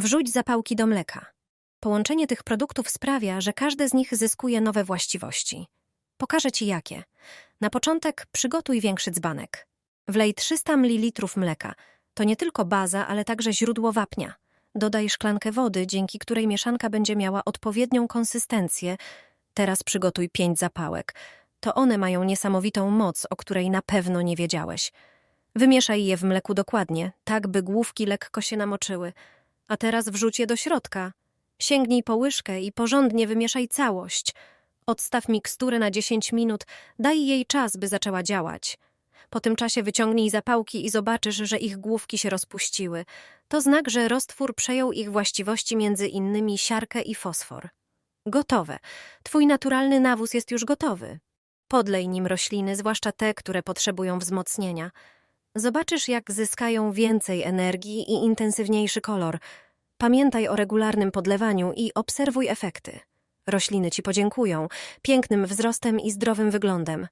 Wrzuć zapałki do mleka. Połączenie tych produktów sprawia, że każde z nich zyskuje nowe właściwości. Pokażę Ci jakie. Na początek przygotuj większy dzbanek. Wlej 300 ml mleka. To nie tylko baza, ale także źródło wapnia. Dodaj szklankę wody, dzięki której mieszanka będzie miała odpowiednią konsystencję. Teraz przygotuj 5 zapałek. To one mają niesamowitą moc, o której na pewno nie wiedziałeś. Wymieszaj je w mleku dokładnie, tak by główki lekko się namoczyły. A teraz wrzuć je do środka. Sięgnij po łyżkę i porządnie wymieszaj całość. Odstaw miksturę na 10 minut, daj jej czas, by zaczęła działać. Po tym czasie wyciągnij zapałki i zobaczysz, że ich główki się rozpuściły. To znak, że roztwór przejął ich właściwości między innymi siarkę i fosfor. Gotowe. Twój naturalny nawóz jest już gotowy. Podlej nim rośliny, zwłaszcza te, które potrzebują wzmocnienia. Zobaczysz, jak zyskają więcej energii i intensywniejszy kolor. Pamiętaj o regularnym podlewaniu i obserwuj efekty. Rośliny ci podziękują pięknym wzrostem i zdrowym wyglądem.